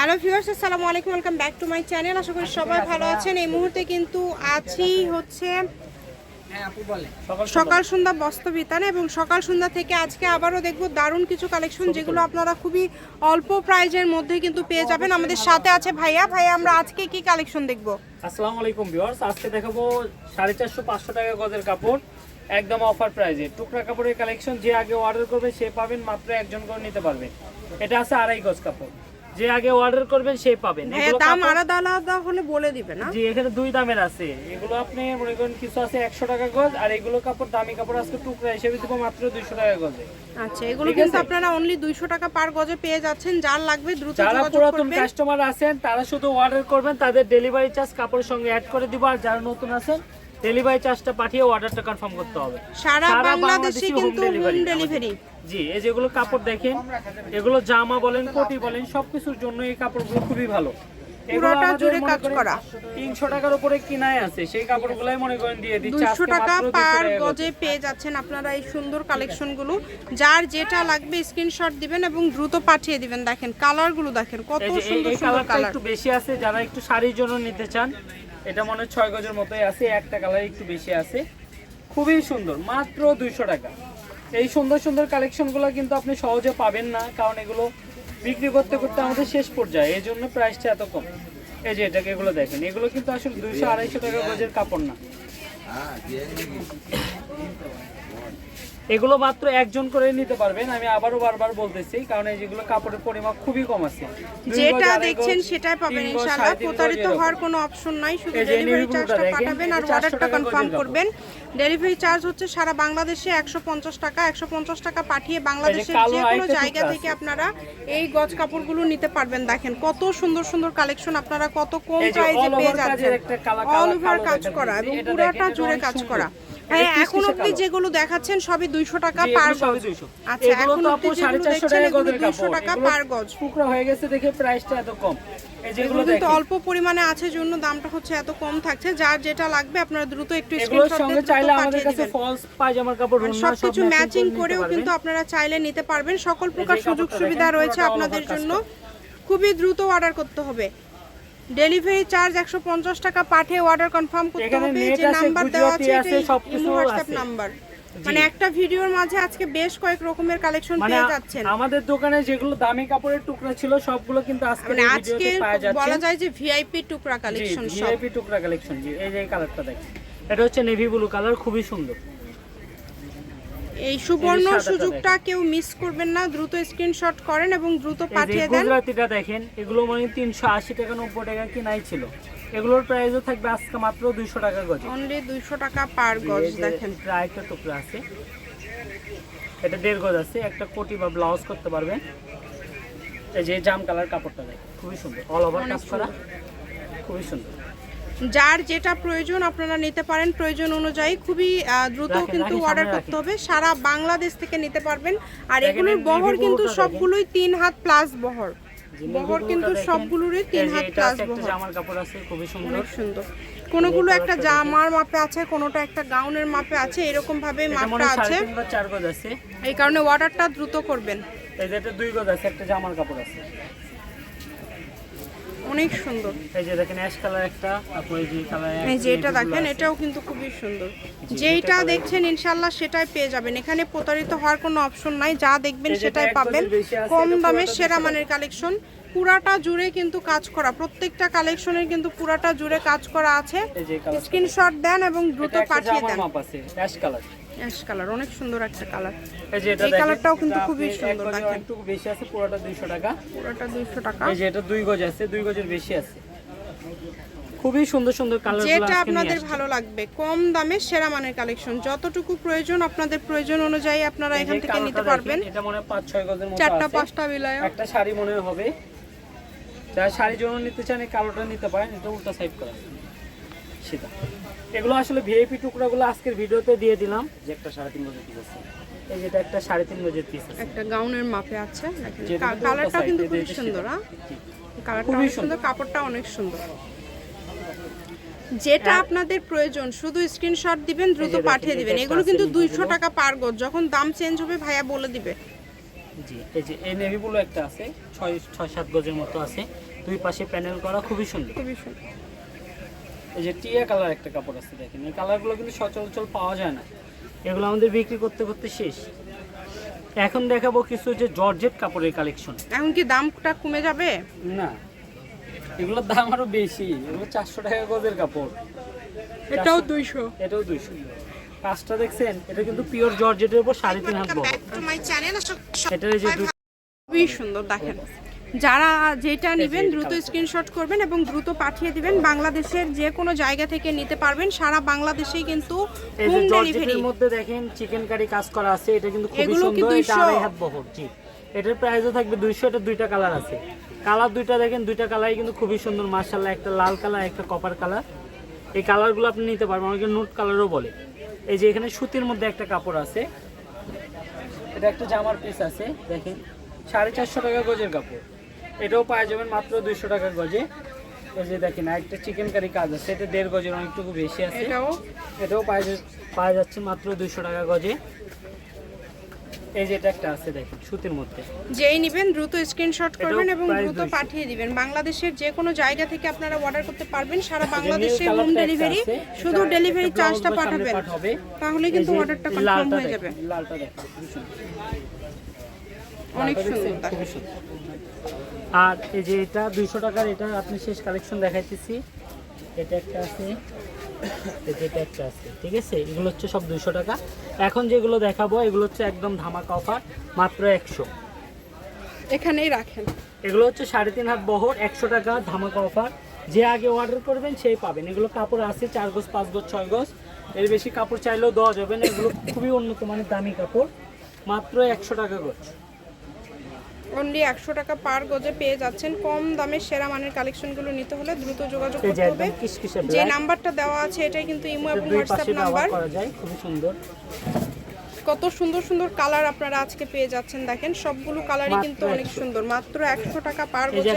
Hello viewers আসসালামু আলাইকুম welcome back to my channel আশা করি সবাই ভালো আছেন। এই মুহূর্তে কিন্তু আছি হচ্ছে সকাল সন্ধ্যা। বস্ত্র বিতানে এবং সকাল সন্ধ্যা থেকে আজকে আবারও দেখব দারুণ কিছু কালেকশন যেগুলো আপনারা খুবই অল্প প্রাইজের মধ্যে কিন্তু পেয়ে যাবেন। আমাদের সাথে আছে ভাইয়া। ভাইয়া আমরা আজকে কি কালেকশন দেখব? আসসালামু আলাইকুম ভিউয়ার্স আজকে দেখাবো সাড়ে চারশো পাঁচশো টাকা গজের কাপড়। একদম অফার প্রাইজে টুকরা কাপড়ের কালেকশন যে আগে অর্ডার করবে সে পাবেন মাত্র একজন করে নিতে পারবেন এটা আছে আড়াই গজ কাপড়। যে আগে অর্ডার করবেন সে পাবেন। ভাইয়া দাম আলাদা আলাদা হলে বলে দিবে না? জি এখানে দুই দামের আছে। এগুলো আপনি মনে করেন কিছু আছে একশো টাকা গজ আর এগুলো কাপড় দামি কাপড় আজকে টুকরা হিসেবে দিব মাত্র দুইশো টাকা গজে। আচ্ছা এগুলো কিন্তু আপনারা অনলি দুইশো টাকা পার গজে পেয়ে যাচ্ছেন। যার লাগবে দ্রুত যারা পুরাতন কাস্টমার আছেন তারা শুধু অর্ডার করবেন তাদের ডেলিভারি চার্জ কাপড়ের সঙ্গে অ্যাড করে দিব আর যারা নতুন আছেন ডেলিভারি চার্জটা পাঠিয়ে অর্ডারটা কনফার্ম করতে হবে। সারা বাংলাদেশে কিন্তু হোম ডেলিভারি জি এই যেগুলো কাপড় দেখেন এগুলো জামা বলেন কোটি বলেন সবকিছুর জন্য এই কাপড়গুলো খুবই ভালো। পুরোটা জুড়ে কাজ করা। 300 টাকার উপরে কিনায় আছে সেই কাপড়গুলাই মনে করেন দিয়ে দিচ্ছি। দুইশো আজকে টাকা পার গজে পেয়ে যাচ্ছেন আপনারা এই সুন্দর কালেকশনগুলো যার যেটা লাগবে স্ক্রিনশট দিবেন এবং দ্রুত পাঠিয়ে দিবেন। দেখেন কালারগুলো দেখেন কত সুন্দর সুন্দর কালার একটু বেশি আছে যারা একটু শাড়ির জন্য নিতে চান এটা মনে হয় ছয় গজের মতোই আছে, একটা কালার একটু বেশি আছে। খুবই সুন্দর, মাত্র দুইশো টাকা। এই সুন্দর সুন্দর কালেকশনগুলো কিন্তু আপনি সহজে পাবেন না, কারণ এগুলো বিক্রি করতে করতে আমাদের শেষ পর্যায়ে, এই জন্য প্রাইসটা এত কম। এই যে এটাকে এগুলো দেখেন, এগুলো কিন্তু আসলে দুইশো আড়াইশো টাকা গজের কাপড় না। এগুলো মাত্র একজন করে নিতে পারবেন আমি আবারও বারবার বলতেছি কারণ এই যেগুলো কাপড়ের পরিমাপ খুবই কম আছে। যেটা দেখছেন সেটাই পাবেন ইনশাআল্লাহ। প্রতারিত হওয়ার কোনো অপশন নাই শুধু ডেলিভারি চার্জটা পাঠাবেন আর অর্ডারটা কনফার্ম করবেন। ডেলিভারি চার্জ হচ্ছে সারা বাংলাদেশে একশো পঞ্চাশ টাকা একশো পঞ্চাশ টাকা পাঠিয়ে বাংলাদেশের যে কোনো জায়গা থেকে আপনারা এই গজ কাপড়গুলো নিতে পারবেন দেখেন। কত সুন্দর সুন্দর কালেকশন আপনারা কত কম প্রাইসে পেয়ে যাচ্ছেন। অল ওভার কাজ করা এবং পুরাটা জুড়ে কাজ করা। হ্যাঁ এখন কালো। যেগুলো দেখাচ্ছেন সবই দুইশো টাকা জি, পার গজ। আচ্ছা এখন সাড়ে যেগুলো দেখছেন এগুলো দুইশো টাকা পার গজ। টুকরা হয়ে গেছে দেখে প্রাইসটা এত কম। যেগুলো কিন্তু অল্প পরিমাণে আছে জন্য দামটা হচ্ছে এত কম থাকছে। যার যেটা লাগবে আপনারা দ্রুত একটু স্ক্রিনশট সঙ্গে দিয়ে চাইলে আমাদের কাছে ফলস পায়জামার কাপড় সব সবকিছু ম্যাচিং করেও কিন্তু আপনারা চাইলে নিতে পারবেন। সকল প্রকার সুযোগ সুবিধা রয়েছে আপনাদের জন্য। খুবই দ্রুত অর্ডার করতে হবে। ডেলিভারি চার্জ একশো পঞ্চাশ টাকা পাঠিয়ে অর্ডার কনফার্ম করতে হবে যে নাম্বার দেওয়া আছে আছে, সবকিছু নাম্বার মানে একটা ভিডিওর মাঝে আজকে বেশ কয়েক রকমের কালেকশন মানে পেয়ে যাচ্ছেন। আমাদের দোকানে যেগুলো দামি কাপড়ের টুকরা ছিল সবগুলো কিন্তু আজকে মানে আজকে পাওয়া যাচ্ছে বলা যায় যে ভিআইপি টুকরা কালেকশন সব। ভিআইপি টুকরা কালেকশন জি এই যে কালারটা দেখেন। এটা হচ্ছে নেভি ব্লু কালার খুবই সুন্দর। এই সুবর্ণ সুযোগটা কেউ মিস করবেন না। দ্রুত স্ক্রিনশট করেন এবং দ্রুত পাঠিয়ে দেন। গুজরাতিটা দেখেন এগুলো মানে তিনশো আশি টাকা নব্বই টাকা কিনাই ছিল। এগুলোর প্রাইসও থাকবে আজকে মাত্র দুইশো টাকা গজ। অনলি দুইশো টাকা পার গজ দেখেন। প্রায় একটা টুকরা আছে। এটা দেড় গজ আছে একটা কোটি বা ব্লাউজ করতে পারবেন। এই যে জাম কালার কাপড়টা দেখেন খুবই সুন্দর অল ওভার কাজ করা। খুবই সুন্দর। যার যেটা প্রয়োজন আপনারা নিতে পারেন প্রয়োজন অনুযায়ী খুবই দ্রুত কিন্তু অর্ডার করতে হবে। সারা বাংলাদেশ থেকে নিতে পারবেন। আর এগুলোর বহর কিন্তু সবগুলোই তিন হাত প্লাস বহর। বহর কিন্তু সবগুলোরই তিন হাত প্লাস বহর। জামার কাপড় আছে খুবই সুন্দর। অনেক সুন্দর কোনোগুলো একটা জামার মাপে আছে কোনোটা একটা গাউনের মাপে আছে এরকম ভাবে মাপটা আছে। এই কারণে অর্ডারটা দ্রুত করবেন। এই যে এটা দুই গজ আছে একটা জামার কাপড় আছে। অনেক সুন্দর। এই যে দেখেন অ্যাশ কালার একটা তারপর যে কালার এই যে এটা দেখেন এটাও কিন্তু খুবই সুন্দর। যেইটা দেখছেন ইনশাল্লাহ সেটাই পেয়ে যাবেন। এখানে প্রতারিত হওয়ার কোনো অপশন নাই যা দেখবেন সেটাই পাবেন। কম দামে সেরা মানের কালেকশন পুরাটা জুড়ে কিন্তু কাজ করা প্রত্যেকটা কালেকশনের কিন্তু পুরাটা জুড়ে কাজ করা আছে। স্ক্রিনশট দেন এবং দ্রুত পাঠিয়ে দেন। অ্যাশ কালার অ্যাশ কালার অনেক সুন্দর একটা কালার। এই যে এটা এই কালারটাও কিন্তু খুবই সুন্দর, দেখেন। একটু বেশি আছে পুরোটা 200 টাকা। পুরোটা দুইশো টাকা। এই যে এটা দুই গজ আছে দুই গজের বেশি আছে। খুবই সুন্দর সুন্দর কালার যেটা আপনাদের ভালো লাগবে কম দামে সেরা মানের কালেকশন। যতটুকু প্রয়োজন আপনাদের প্রয়োজন অনুযায়ী আপনারা এখান থেকে নিতে পারবেন। এটা মনে হয় পাঁচ ছয় গজের মতো চারটা পাঁচটা বিলায় একটা শাড়ি মনে হবে। যারা শাড়ি জন্য নিতে চান এই কালোটা নিতে পারেন এটা উল্টা সাইড করা। সেটা। এগুলো আসলে ভিআইপি টুকরাগুলো আজকের ভিডিওতে দিয়ে দিলাম। যে একটা সাড়ে তিন গজের পিস আছে। এই যেটা একটা সাড়ে তিন গজের পিস আছে। একটা গাউনের মাপে আছে। কালারটা কিন্তু খুবই সুন্দর। হ্যাঁ। কালারটা খুবই অনেক সুন্দর কাপড়টা অনেক সুন্দর। যেটা আপনাদের প্রয়োজন শুধু স্ক্রিনশট দিবেন দ্রুত পাঠিয়ে দিবেন। এগুলো কিন্তু দুইশো টাকা পার গজ। যখন দাম চেঞ্জ হবে ভাইয়া বলে দিবে। জি এই যে এই নেভি ব্লু একটা আছে ছয় ছয় সাত গজের মতো আছে। দুই পাশে প্যানেল করা খুবই সুন্দর। খুবই সুন্দর। এই যে টিয়া কালার একটা কাপড় আছে দেখেন এই কালারগুলো কিন্তু সচরাচর পাওয়া যায় না। এগুলো আমাদের বিক্রি করতে করতে শেষ। এখন দেখাবো কিছু যে জর্জেট কাপড়ের কালেকশন এখন কি দামটা কমে যাবে? না এগুলোর দাম আরও বেশি। এগুলো চারশো টাকা গজের কাপড়। এটাও দুইশো। এটাও দুইশো। কাজটা দেখছেন এটা কিন্তু পিওর জর্জেটের উপর সাড়ে তিন হাত বড়। এটার এই যে খুবই সুন্দর দেখেন। যারা যেটা নেবেন দ্রুত স্ক্রিনশট করবেন এবং দ্রুত পাঠিয়ে দিবেন। বাংলাদেশের যে কোনো জায়গা থেকে নিতে পারবেন। সারা বাংলাদেশেই কিন্তু হোম ডেলিভারি মধ্যে দেখেন চিকেন কারি কাজ করা আছে। এটা কিন্তু খুবই সুন্দর। এটা আড়াই হাত বহর জি। এটার প্রাইসও থাকবে দুইশো এটা দুইটা কালার আছে। কালার দুইটা দেখেন দুইটা কালারই কিন্তু খুবই সুন্দর মার্শাল্লাহ একটা লাল কালার একটা কপার কালার এই কালারগুলো আপনি নিতে পারবেন। অনেকে নোট কালারও বলে। এই যে এখানে সুতির মধ্যে একটা কাপড় আছে। এটা একটা জামার পিস আছে দেখেন। সাড়ে চারশো টাকা গজের কাপড়। এটাও পাওয়া যাবেন মাত্র দুইশো টাকা গজে। এই যে দেখেন একটা চিকেন কারি কাজ আছে। এটা দেড় গজের অনেকটুকু বেশি আছে। এটাও? এটাও পাওয়া যাচ্ছে মাত্র দুইশো টাকা গজে। এই যে এটা একটা আছে দেখেন সুতির মধ্যে। যেই নেবেন দ্রুত স্ক্রিনশট করবেন এবং দ্রুত পাঠিয়ে দিবেন। বাংলাদেশের যে কোনো জায়গা থেকে আপনারা অর্ডার করতে পারবেন। সারা বাংলাদেশে হোম ডেলিভারি শুধু ডেলিভারি চার্জটা পাঠাবেন। তাহলে কিন্তু অর্ডারটা কনফার্ম হয়ে যাবে। লালটা দেখেন। অনেক লালটা সুন্দর। দেখছেন? খুবই সুন্দর। আর এই যে এটা দুইশো টাকার এটা আপনি শেষ কালেকশন দেখাইতেছি। এটা একটা আছে এটা একটা আছে ঠিক আছে? এগুলো হচ্ছে সব দুইশো টাকা। এখন যেগুলো দেখাবো এগুলো হচ্ছে একদম ধামাকা অফার মাত্র একশো। এখানেই রাখেন। এগুলো হচ্ছে সাড়ে তিন হাত বহর একশো টাকা ধামাকা অফার যে আগে অর্ডার করবেন সেই পাবেন। এগুলো কাপড় আছে চার গজ পাঁচ গজ ছয় গজ। এর বেশি কাপড় চাইলেও দেওয়া যাবে না। এগুলো খুবই উন্নত মানের দামি কাপড়। মাত্র একশো টাকা গজ। অনলি একশো টাকা পার গজে পেয়ে যাচ্ছেন। কম দামে সেরা মানের কালেকশনগুলো নিতে হলে দ্রুত যোগাযোগ করতে হবে। যে নাম্বারটা দেওয়া আছে এটাই কিন্তু ইমো এবং হোয়াটসঅ্যাপ নাম্বার খুবই সুন্দর। কত সুন্দর সুন্দর কালার আপনারা আজকে পেয়ে যাচ্ছেন দেখেন সবগুলো কালারই কিন্তু অনেক সুন্দর। মাত্র একশো টাকা পার গজে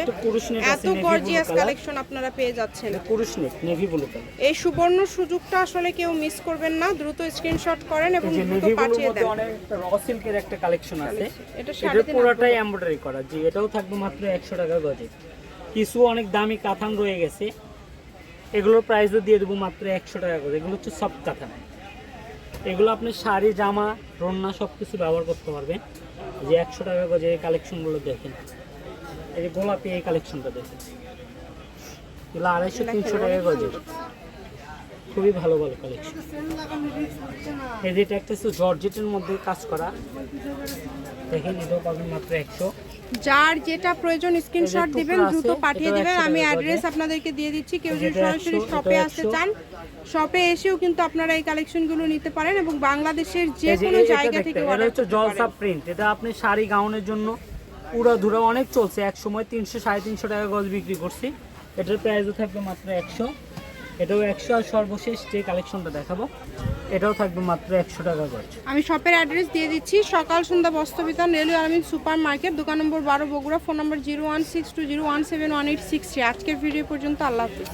এত গর্জিয়াস কালেকশন আপনারা পেয়ে যাচ্ছেন। পুরুষ নেট নেভি ব্লু কালার এই সুবর্ণ সুযোগটা আসলে কেউ মিস করবেন না দ্রুত স্ক্রিনশট করেন এবং দ্রুত পাঠিয়ে দেন। সিল্কের একটা কালেকশন আছে। এটা পুরোটাই এমব্রয়ডারি করা জি এটাও থাকবে মাত্র একশো টাকা গজে। কিছু অনেক দামি কাতান রয়ে গেছে। এগুলোর প্রাইসও দিয়ে দেবো মাত্র একশো টাকা করে এগুলো হচ্ছে সব কাতান এগুলো আপনি শাড়ি জামা রন্না সব কিছু ব্যবহার করতে পারবেন। যে একশো টাকা গজে এই কালেকশনগুলো দেখেন এই যে গোলাপি এই কালেকশনটা দেখেন। এগুলো আড়াইশো তিনশো টাকা গজে খুবই ভালো ভালো কালেকশন এই যেটা একটা জর্জেটের মধ্যে কাজ করা। দেখেন এটাও পাবেন মাত্র একশো। যার যেটা প্রয়োজন স্ক্রিনশট দিবেন দ্রুত পাঠিয়ে দিবেন। আমি অ্যাড্রেস আপনাদেরকে দিয়ে দিচ্ছি। কেউ যদি সরাসরি শপে আসতে চান শপে এসেও কিন্তু আপনারা এই কালেকশনগুলো নিতে পারেন এবং বাংলাদেশের যে কোনো জায়গা থেকে এটা অর্ডার হচ্ছে জলসা পারেন। প্রিন্ট এটা আপনি শাড়ি গাউনের জন্য পুরো ধুরা অনেক চলছে। এক সময় তিনশো সাড়ে তিনশো টাকা গজ বিক্রি করছি। এটার প্রাইসও থাকবে মাত্র একশো। এটাও একশো আর সর্বশেষ যে কালেকশনটা দেখাবো। এটাও থাকবে মাত্র একশো টাকা করে। আমি শপের অ্যাড্রেস দিয়ে দিচ্ছি, সকাল সন্ধ্যা বস্ত্রবিতান রেলওয়ে আর্মিন সুপার মার্কেট দোকান নম্বর বারো Bogura, phone number zero one six two zero one seven one eight six আজকের ভিডিও পর্যন্ত আল্লাহ হাফিজ।